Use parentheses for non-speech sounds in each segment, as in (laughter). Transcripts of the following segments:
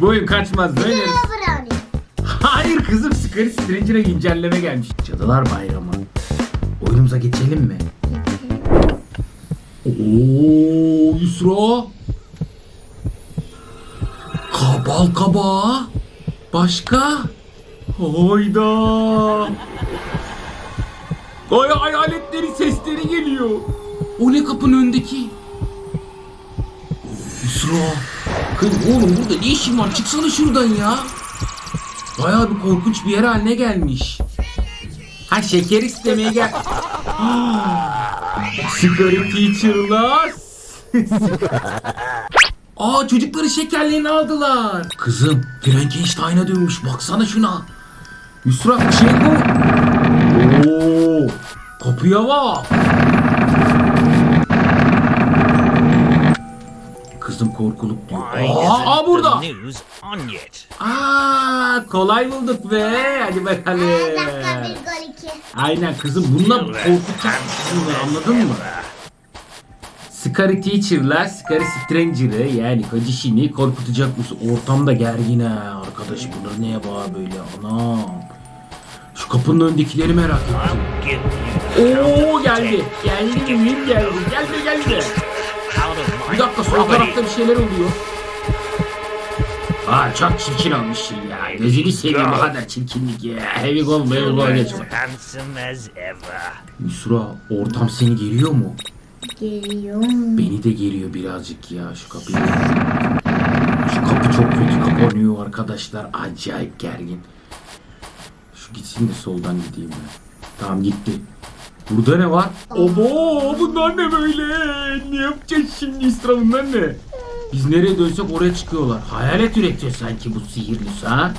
Bu oyun kaçmaz. Böyle. Brownie. Hayır kızım Scary Stranger'a güncelleme gelmiş. Cadılar Bayramı. Oyunumuza geçelim mi? Oo Yusra. Kabal kabağı. Başka? Hayda. Ay hayaletlerin sesleri geliyor. O ne kapının önündeki? Yusra. Kız oğlum burada ne işin var? Çıksana şuradan ya. Bayağı bir korkunç bir yer haline gelmiş. Ha şeker istemeye gel. (gasps) Sigara teacher'lar. (laughs) Aa çocukları şekerlerini aldılar. Kızım Frankenstein'a dönmüş baksana şuna. Yusra bir şey bu. Oo, kapıya bak. Kızım korkuluk diyor. Aa, burada. Aa kolay bulduk be. Hadi bakalım. Dakika bir gol iki. Aynen kızım bununla korkutacakmışsın bunları anladın mı? Scary Teacher'la Scary Stranger'ı yani Kajişini korkutacak mısın? Ortamda gergin ha arkadaş bunlar neye bağ böyle anam. Şu kapının önündekileri merak ettim. Oo geldi. Geldi mühim geldi. Geldi geldi. Bir dakika sol tarafta bir şeyler oluyor. Aa çok çirkin olmuşsun ya. Gözünü seveyim bu kadar çirkinlik ya. Heavy gol böyle You're geçme. Yusra ortam seni geriyor mu? Geliyor. Beni de geriyor birazcık ya şu kapıyı. Şu kapı çok kötü kapanıyor arkadaşlar. Acayip gergin. Şu gitsin de soldan gideyim ben. Tamam gitti. Burada ne var? Obo bunlar ne böyle? Ne yapacağız şimdi İsra bunlar ne? Biz nereye dönsek oraya çıkıyorlar. Hayalet üretiyor sanki bu sihirlisi ha?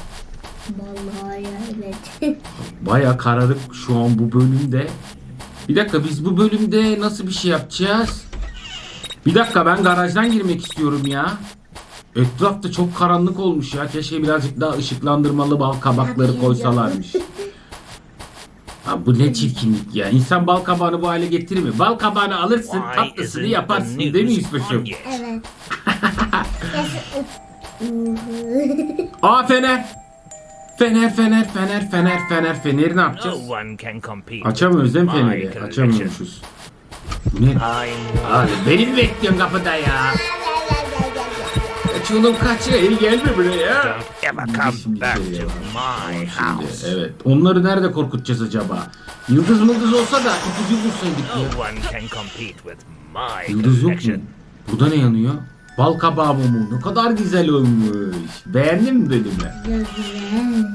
Vallahi evet. (laughs) Baya kararık şu an bu bölümde. Bir dakika biz bu bölümde nasıl bir şey yapacağız? Bir dakika ben garajdan girmek istiyorum ya. Etrafta çok karanlık olmuş ya. Keşke birazcık daha ışıklandırmalı bal kabakları koysalarmış. (laughs) Ha, bu ne çirkinlik ya. İnsan bal kabağını bu hale getirir mi? Bal kabağını alırsın Why tatlısını isn't the yaparsın değil mi news yet? evet. (laughs) Aa fener. Fener fener fener fener fener feneri ne yapacağız? No one can compete. Açamıyoruz değil mi with my feneri? collection. Açamıyormuşuz. Bu ne? I'm Abi beni mi bekliyorsun kapıda ya? Kaç oğlum kaç ya? El gelme buraya. don't ever Şimdi come back içeriye to bak. my Şimdi, house. evet. Onları nerede korkutacağız acaba? Yıldız mıldız olsa da ipucu bulsaydık ya. No one can compete with my Yıldız yok mu? collection. Burada ne yanıyor? Bal kabağı mumu. Ne kadar güzel olmuş. Beğendin mi bölümü? Güzel.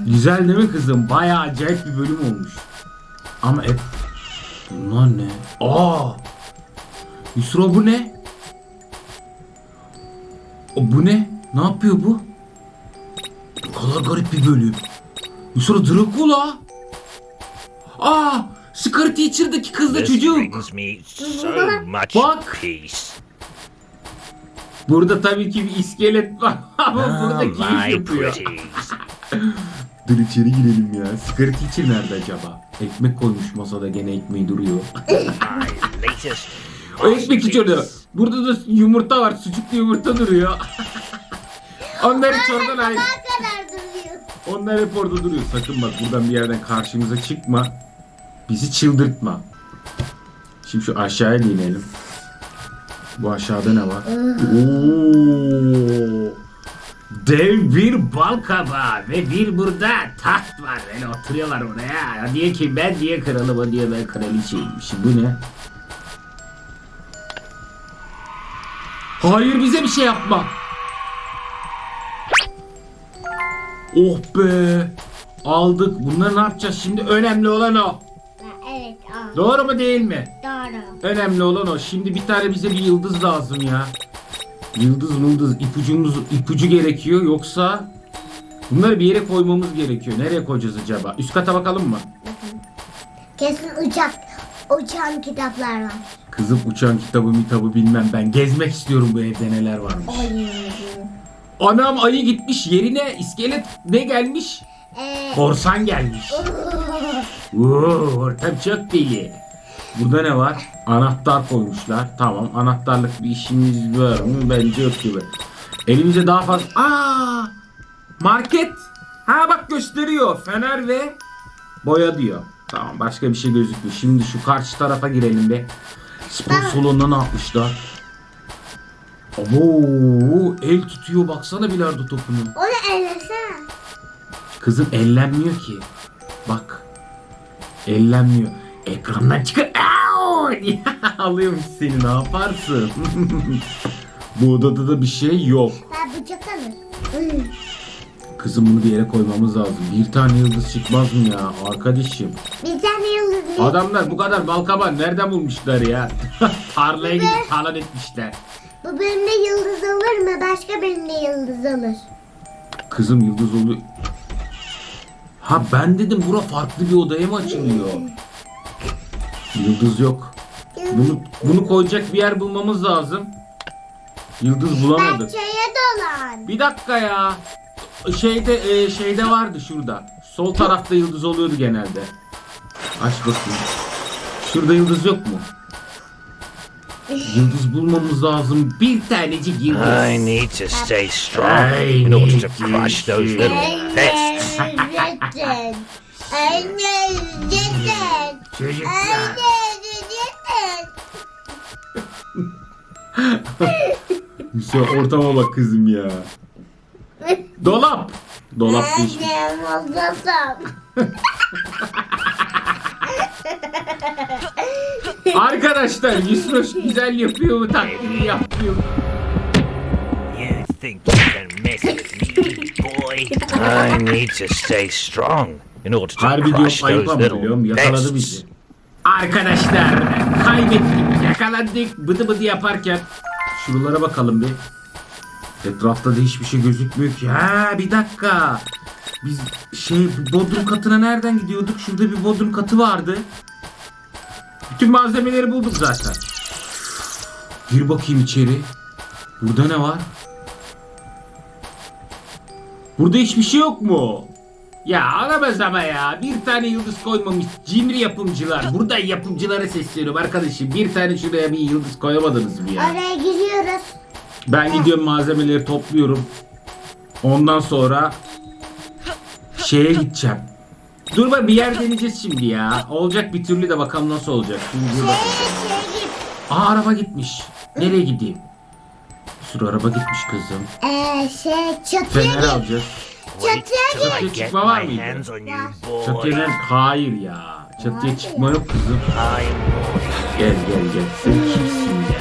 Güzel değil mi kızım? Bayağı acayip bir bölüm olmuş. Ama et... Bunlar ne? Aa! Yusra bu ne? O bu ne? Ne yapıyor bu? Bu kadar garip bir bölüm. Yusra Dracula. Aa! Scary Teacher'daki kızla This çocuk. Bak. Burada tabii ki bir iskelet var (laughs) ama Ah, burada my yapıyor. (laughs) Dur içeri girelim ya. Scary Teacher nerede acaba? Ekmek koymuş masada gene ekmeği duruyor. (laughs) O ekmek orada. Burada da yumurta var. Sucuklu yumurta duruyor. (laughs) Onlar hiç oradan ayrı. Ne kadar duruyor? Onlar hep orada duruyor. Sakın bak buradan bir yerden karşımıza çıkma. Bizi çıldırtma. Şimdi şu aşağıya inelim. Bu aşağıda ne var? Oo! Dev bir bal kabağı ve bir burada taht var. Böyle oturuyorlar oraya. Diye ki ben diye kralım, o diye ben kraliçeyim. Şimdi bu ne? Hayır bize bir şey yapma. Oh be. Aldık. Bunları ne yapacağız şimdi? Önemli olan o. Evet. Aa, Doğru mu değil mi? doğru. Önemli olan o. Şimdi bir tane bize bir yıldız lazım ya. Yıldız mıldız ipucumuz ipucu gerekiyor yoksa bunları bir yere koymamız gerekiyor. Nereye koyacağız acaba? Üst kata bakalım mı? Kesin uçak. Uçan kitaplar var. Kızım uçan kitabı mitabı bilmem ben. Gezmek istiyorum bu evde neler varmış. Ay. Anam ayı gitmiş yerine iskelet ne gelmiş? Ee, Korsan gelmiş. Oo, ortam çok deli. Burada ne var? Anahtar koymuşlar. Tamam anahtarlık bir işimiz var mı? Bence yok gibi. Elimize daha fazla... Aa! Market. Ha bak gösteriyor. Fener ve boya diyor. Tamam başka bir şey gözükmüyor. Şimdi şu karşı tarafa girelim be. Spor salonuna ne yapmışlar? Abo, el tutuyor baksana bilardo topunu. Onu ellesene. Kızım ellenmiyor ki. Bak. Ellenmiyor. Ekrandan çıkıyor. (laughs) Alıyormuş seni ne yaparsın? (laughs) Bu odada da bir şey yok. Ben bıçak alırım. Kızım bunu bir yere koymamız lazım. Bir tane yıldız çıkmaz mı ya arkadaşım? Bir tane yıldız. Adamlar bu kadar balkaban nereden bulmuşlar ya? (laughs) Tarlaya gidip talan etmişler. Bu bölümde yıldız alır mı? Başka bölümde yıldız alır. Kızım yıldız oluyor. Ha ben dedim bura farklı bir odaya mı açılıyor? Yıldız yok. Bunu bunu koyacak bir yer bulmamız lazım. Yıldız bulamadık. Bahçeye dolan. Bir dakika ya. Şeyde e, şeyde vardı şurada. Sol tarafta yıldız oluyordu genelde. Aç bakayım. Şurada yıldız yok mu? Yıldız bulmamız lazım. Bir tanecik yıldız. I need to stay strong I in order need to crush those little pests. Çocuklar. Şu ortama bak kızım ya. Dolap. Dolap değil. Anne, (laughs) Arkadaşlar Yusuf güzel yapıyor mu taklidi yapıyor. You think you can mess with me, boy? I need to stay strong in order to Harbi diyorum crush those biliyorum little yakaladı pests. bizi. Arkadaşlar kaybettik yakalandık bıdı bıdı yaparken. Şuralara bakalım bir. Etrafta da hiçbir şey gözükmüyor ki. Ha bir dakika. Biz şey bodrum katına nereden gidiyorduk? Şurada bir bodrum katı vardı. Bütün malzemeleri bulduk zaten. Gir bakayım içeri. Burada ne var? Burada hiçbir şey yok mu? Ya alamaz ama ya. Bir tane yıldız koymamış. Cimri yapımcılar. Burada yapımcılara sesleniyorum arkadaşım. Bir tane şuraya bir yıldız koyamadınız mı ya? Oraya giriyoruz. Ben gidiyorum malzemeleri topluyorum. Ondan sonra şeye gideceğim. Dur bak bir yer deneyeceğiz şimdi ya. Olacak bir türlü de bakalım nasıl olacak. Şimdi dur bakalım. Şeye git. Aa araba gitmiş. Nereye gideyim? Bir sürü araba gitmiş kızım. Ee, şey çatıya Fener git. alacağız. Çatıya I get çıkma var my mıydı? on you, Çatıya boy. Hayır ya. Çatıya çıkma yok kızım. I'm Gel gel gel. Sen kimsin ya?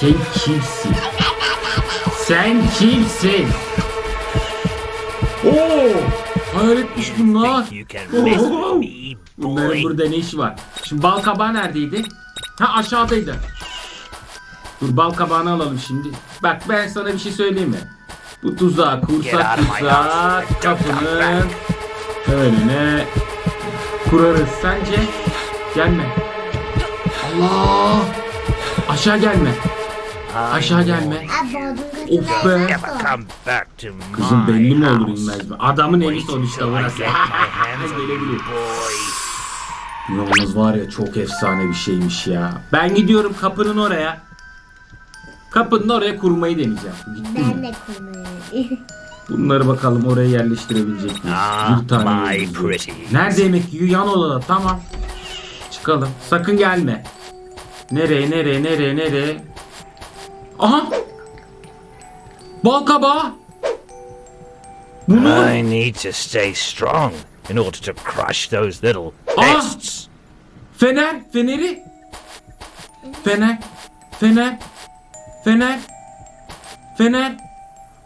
Sen kimsin? (laughs) Sen kimsin? Oo! Mess with me, Bunların burada ne işi var? Şimdi bal kabağı neredeydi? Ha aşağıdaydı. Dur bal kabağını alalım şimdi. Bak ben sana bir şey söyleyeyim mi? Bu tuzağı Get kursak kursak kapının önüne kurarız. Sence? Gelme. Allah! Aşağı gelme. Aşağı gelme. Of be. Never nasıl? come back to my Kızım belli mi olur house. inmez mi? Adamın evi sonuçta until I burası. get my (laughs) hands on Gelebilir. you, boy. Yalnız var ya çok efsane bir şeymiş ya. Ben gidiyorum kapının oraya. Kapının oraya kurmayı deneyeceğim. Gittin Ben de kurmayı. (laughs) Bunları bakalım oraya yerleştirebilecek miyiz? Ah, bir tane my yıldız yok. pretty. Nerede yemek yiyor? Yan odada. Tamam. Çıkalım. Sakın gelme. Nereye nereye nereye nereye? Aha! Bal kabağı! Bunu I need to stay strong in order to crush those little pests. Fener, feneri. Fener, fener, fener, fener.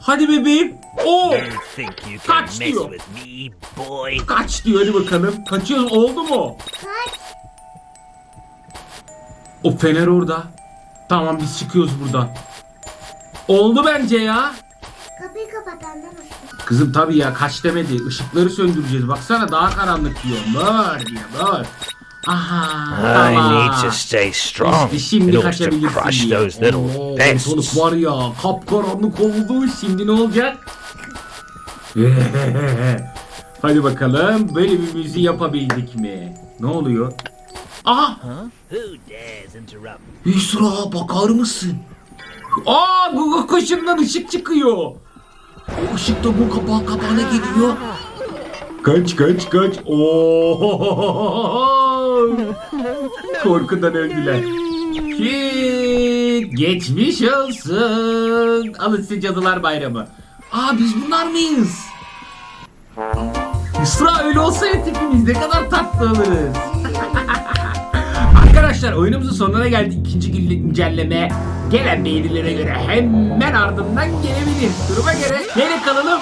Hadi bebeğim. Oo, You think you can Kaç mess diyor. with me, boy? kaç diyor hadi bakalım. Kaçıyoruz oldu mu? Kaç. O fener orada. Tamam biz çıkıyoruz buradan. Oldu bence ya. Kapıyı kapat anlamasın. Kızım tabii ya kaç demedi. Işıkları söndüreceğiz. Baksana daha karanlık diyor. Mör diyor mör. Aha I tamam. need to stay strong İşte in şimdi order to kaçabilirsin crush diye. those little Oo, Ortalık pests. var ya kapkaranlık oldu. Şimdi ne olacak? (laughs) Hadi bakalım böyle bir müziği yapabildik mi? Ne oluyor? Aha! Who dares interrupt? Yusra bakar mısın? Aa Google kaşından ışık çıkıyor. O ışık da bu kapağı kapağına geliyor. Kaç kaç kaç. Oo! Korkudan öldüler. Şit, geçmiş olsun. Alın size cadılar bayramı. Aa biz bunlar mıyız? Yusra öyle olsaydı tipimiz ne kadar tatlı oluruz. (laughs) Arkadaşlar oyunumuzun sonuna geldik. İkinci güncelleme gelen beğenilere göre hemen ardından gelebilir. Duruma göre nereye kalalım?